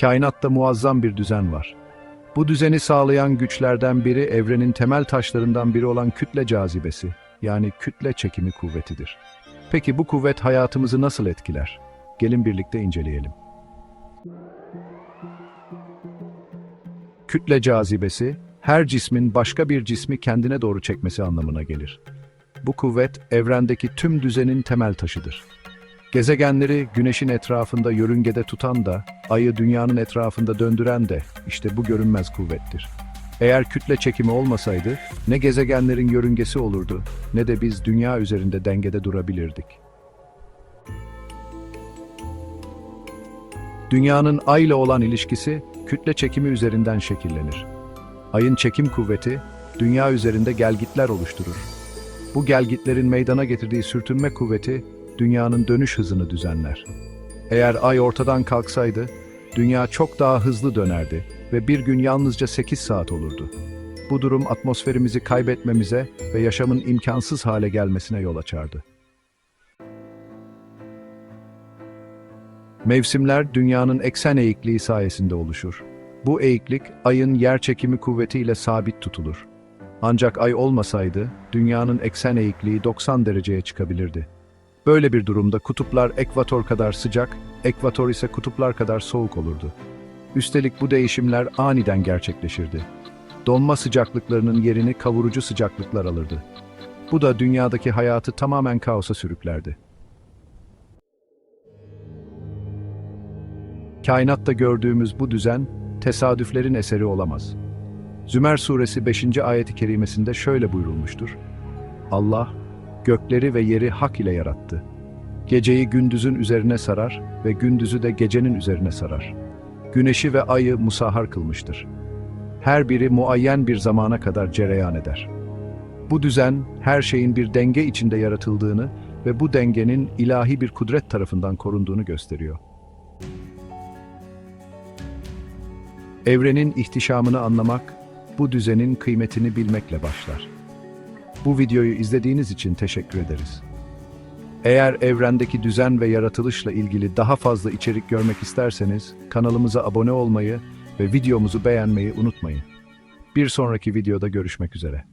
Kainatta muazzam bir düzen var. Bu düzeni sağlayan güçlerden biri evrenin temel taşlarından biri olan kütle cazibesi, yani kütle çekimi kuvvetidir. Peki bu kuvvet hayatımızı nasıl etkiler? Gelin birlikte inceleyelim. Kütle cazibesi, her cismin başka bir cismi kendine doğru çekmesi anlamına gelir. Bu kuvvet, evrendeki tüm düzenin temel taşıdır. Gezegenleri güneşin etrafında yörüngede tutan da, ayı dünyanın etrafında döndüren de işte bu görünmez kuvvettir. Eğer kütle çekimi olmasaydı, ne gezegenlerin yörüngesi olurdu, ne de biz dünya üzerinde dengede durabilirdik. Dünyanın ay ile olan ilişkisi, kütle çekimi üzerinden şekillenir. Ayın çekim kuvveti, dünya üzerinde gelgitler oluşturur. Bu gelgitlerin meydana getirdiği sürtünme kuvveti, dünyanın dönüş hızını düzenler. Eğer ay ortadan kalksaydı, dünya çok daha hızlı dönerdi ve bir gün yalnızca 8 saat olurdu. Bu durum atmosferimizi kaybetmemize ve yaşamın imkansız hale gelmesine yol açardı. Mevsimler dünyanın eksen eğikliği sayesinde oluşur. Bu eğiklik ayın yer çekimi kuvvetiyle sabit tutulur. Ancak ay olmasaydı dünyanın eksen eğikliği 90 dereceye çıkabilirdi. Böyle bir durumda kutuplar ekvator kadar sıcak, ekvator ise kutuplar kadar soğuk olurdu. Üstelik bu değişimler aniden gerçekleşirdi. Donma sıcaklıklarının yerini kavurucu sıcaklıklar alırdı. Bu da dünyadaki hayatı tamamen kaosa sürüklerdi. Kainatta gördüğümüz bu düzen tesadüflerin eseri olamaz. Zümer suresi 5. ayeti kerimesinde şöyle buyurulmuştur. Allah gökleri ve yeri hak ile yarattı. Geceyi gündüzün üzerine sarar ve gündüzü de gecenin üzerine sarar. Güneşi ve ayı musahhar kılmıştır. Her biri muayyen bir zamana kadar cereyan eder. Bu düzen her şeyin bir denge içinde yaratıldığını ve bu dengenin ilahi bir kudret tarafından korunduğunu gösteriyor. Evrenin ihtişamını anlamak, bu düzenin kıymetini bilmekle başlar. Bu videoyu izlediğiniz için teşekkür ederiz. Eğer evrendeki düzen ve yaratılışla ilgili daha fazla içerik görmek isterseniz kanalımıza abone olmayı ve videomuzu beğenmeyi unutmayın. Bir sonraki videoda görüşmek üzere.